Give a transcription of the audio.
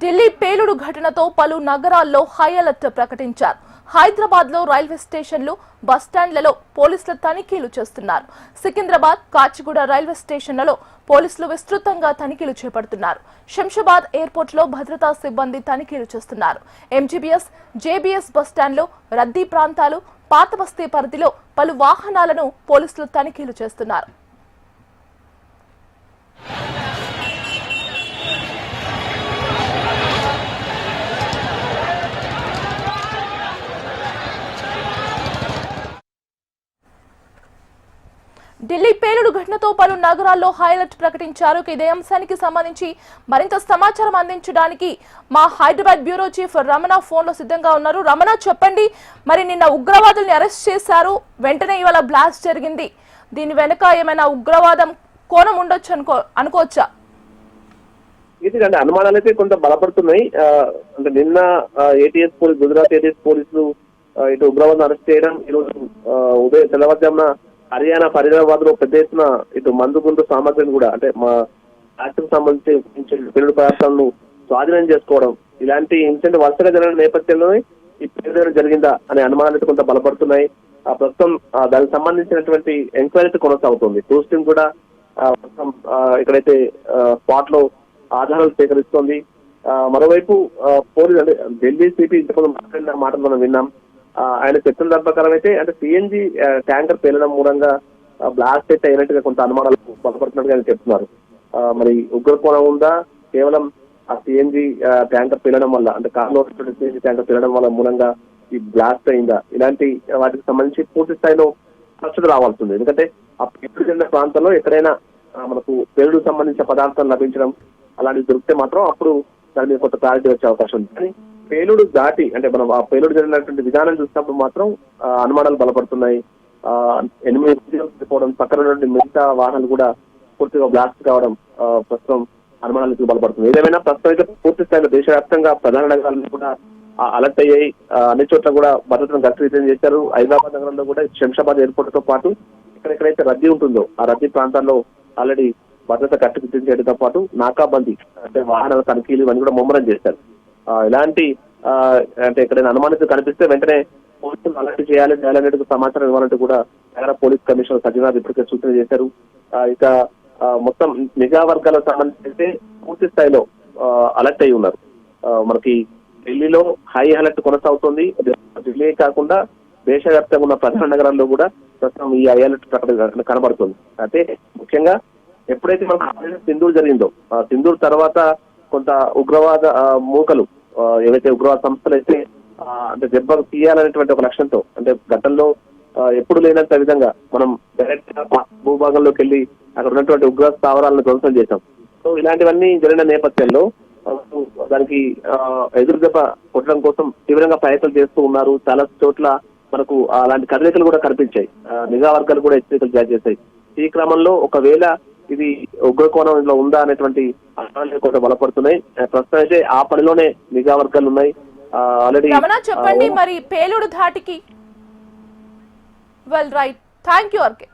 ఢిల్లీ పేలుడు ఘటనతో పలు నగరాల్లో హై అలర్ట్ ప్రకటించారు. హైదరాబాద్లో రైల్వే స్టేషన్లు బస్టాండ్లలో పోలీసులు తనిఖీలు చేస్తున్నారు. సికింద్రాబాద్ కాచిగూడ రైల్వే స్టేషన్లలో పోలీసులు విస్తృతంగా తనిఖీలు చేపడుతున్నారు. శంషాబాద్ ఎయిర్పోర్ట్లో భద్రతా సిబ్బంది తనిఖీలు చేస్తున్నారు. ఎంజీబీఎస్ జేబీఎస్ బస్టాండ్లో రద్దీ ప్రాంతాలు పాత బస్తీ పరిధిలో పలు వాహనాలను పోలీసులు తనిఖీలు చేస్తున్నారు. ఢిల్లీ పేలుడు ఘటనతో పలు నగరాల్లో హైలైట్ ప్రకటించారు. ఇదే అంశానికి సంబంధించి మరింత సమాచారం అందించడానికి మా హైదరాబాద్ బ్యూరో చీఫ్ రమణ ఫోన్లో సిద్ధంగా ఉన్నారు. రమణ చెప్పండి. మరి నిన్న ఉగ్రవాదుల్ని అరెస్ట్ చేశారు. వెంటనే ఇవాళ బ్లాస్ట్ జరిగింది. దీని వెనుక ఏమైనా ఉగ్రవాదం కోణం ఉండొచ్చు అనుకో అనుకోవచ్చా? ఇది అనుమానాలు అయితే కొంత బలపడుతున్నాయి. అంటే నిన్న ఏటీఎస్ పోలీస్ గుజరాత్ ఏటీఎస్ పోలీసులు ఇటు ఉగ్రవాదం అరెస్ట్ చేయడం ఈరోజు ఉదయం తెల్లవారుజామున హర్యానా ఫరీదాబాద్లో పెద్ద ఎత్తున ఇటు మందు గుండు సామగ్రిని కూడా అంటే మా యాక్ట్ సంబంధించి పెళ్ళి పదార్థాలను స్వాధీనం చేసుకోవడం ఇలాంటి ఇన్సిడెంట్ వరుసగా జరిగిన నేపథ్యంలోనే ఈ పేరు జరిగిందా అనే అనుమానాలు కొంత బలపడుతున్నాయి. ఆ ప్రస్తుతం దానికి సంబంధించినటువంటి ఎంక్వైరీ కొనసాగుతుంది. టూస్ కూడా ఇక్కడైతే స్పాట్లో ఆధారాలు సేకరిస్తోంది. మరోవైపు పోలీసు అంటే ఢిల్లీ సిపి ఇంతకుముందు మాట్లాడిన మాటలు మనం విన్నాం. ఆయన చెప్పిన ప్రకారం అయితే అంటే సిఎన్జి ట్యాంకర్ పేలడం మూలంగా బ్లాస్ట్ అయితే అయినట్టుగా కొంత అనుమానాలు బలపడుతున్నట్టుగా ఆయన చెప్తున్నారు. మరి ఉగ్రకోణం ఉందా? కేవలం ఆ సిఎన్జి ట్యాంకర్ పేలడం వల్ల అంటే కార్లో సిఎన్జి ట్యాంకర్ పేలడం వల్ల మూలంగా ఈ బ్లాస్ట్ అయిందా? ఇలాంటి వాటికి సంబంధించి పూర్తి స్థాయిలో స్పష్టత రావాల్సి ఉంది. ఎందుకంటే ఆ పేరు చెందిన ప్రాంతంలో ఎక్కడైనా మనకు పేలుడు సంబంధించిన పదార్థాలు లభించడం అలాంటివి దొరికితే మాత్రం అప్పుడు దాని మీద కొంత క్లారిటీ వచ్చే అవకాశం ఉంది. కానీ పేలుడు దాటి అంటే మనం ఆ పేలుడు జరిగినటువంటి విధానం చూసినప్పుడు మాత్రం అనుమానాలు బలపడుతున్నాయి. ఆ, ఎనిమిది పోవడం పక్కన ఉన్నటువంటి మిగతా వాహనాలు కూడా పూర్తిగా బ్లాస్ట్ కావడం ఆ, ప్రస్తుతం అనుమానాలు బలపడుతుంది ఏదేమైనా ప్రస్తుతం అయితే పూర్తి స్థాయిలో దేశవ్యాప్తంగా ప్రధాన నగరాలను కూడా అలర్ట్ అయ్యాయి. ఆ, అన్ని చోట్ల కూడా భద్రతను గట్టితం చేశారు. హైదరాబాద్ నగరంలో కూడా శంషాబాద్ ఎయిర్పోర్ట్తో పాటు ఎక్కడెక్కడైతే రద్దీ ఉంటుందో ఆ రద్దీ ప్రాంతాల్లో ఆల్రెడీ భద్రత కట్టుదిట్టం చేయడంతో పాటు నాకాబందీ అంటే వాహనాల తనిఖీలు ఇవన్నీ కూడా ముమ్మరం చేశారు. ఇలాంటి అంటే ఎక్కడైనా అనుమానితులు కనిపిస్తే వెంటనే పోలీసులు అలర్ట్ చేయాలి చేయాలనేందుకు సమాచారం ఇవ్వాలంటూ కూడా నగర పోలీస్ కమిషనర్ సజ్జనాథ్ ఇప్పటికే సూచన చేశారు. ఇక మొత్తం నిఘా వర్గాలకు సంబంధించి పూర్తి స్థాయిలో అలర్ట్ అయి ఉన్నారు. మనకి ఢిల్లీలో హై అలర్ట్ కొనసాగుతుంది. ఢిల్లీ కాకుండా దేశవ్యాప్తంగా ఉన్న ప్రధాన నగరాల్లో కూడా ప్రస్తుతం ఈ హై అలర్ట్ ప్రకటన కనబడుతుంది. అయితే ముఖ్యంగా ఎప్పుడైతే మనకు సింధూర్ జరిగిందో ఆ సింధూర్ తర్వాత కొంత ఉగ్రవాద మూకలు ఏవైతే ఉగ్రవాద సంస్థలు అయితే అంటే దెబ్బ తీయాలనేటువంటి ఒక లక్ష్యంతో అంటే గతంలో ఎప్పుడు లేనంత విధంగా మనం డైరెక్ట్గా భూభాగంలోకి వెళ్ళి అక్కడ ఉన్నటువంటి ఉగ్ర స్థావరాలను ధ్వంసం చేశాం. సో ఇలాంటివన్నీ జరిగిన నేపథ్యంలో దానికి ఆ, ఎదురు దెబ్బ కొట్టడం కోసం తీవ్రంగా ప్రయత్నం చేస్తూ ఉన్నారు. చాలా చోట్ల మనకు అలాంటి కదలికలు కూడా కనిపించాయి. నిఘా వర్గాలు కూడా హెచ్చరికలు జారీ చేశాయి. ఈ క్రమంలో ఒకవేళ ఇది ఉగ్రకోణంలో ఉందా అనేటువంటి అనుమానాలు కొంత బలపడుతున్నాయి. ప్రస్తుతం అయితే ఆ పనిలోనే నిఘా వర్గాలు ఉన్నాయి. ఆల్రెడీ చెప్పండి మరి పేలుడు ధాటికి వెల్ రైట్ థ్యాంక్ యూ అర్కే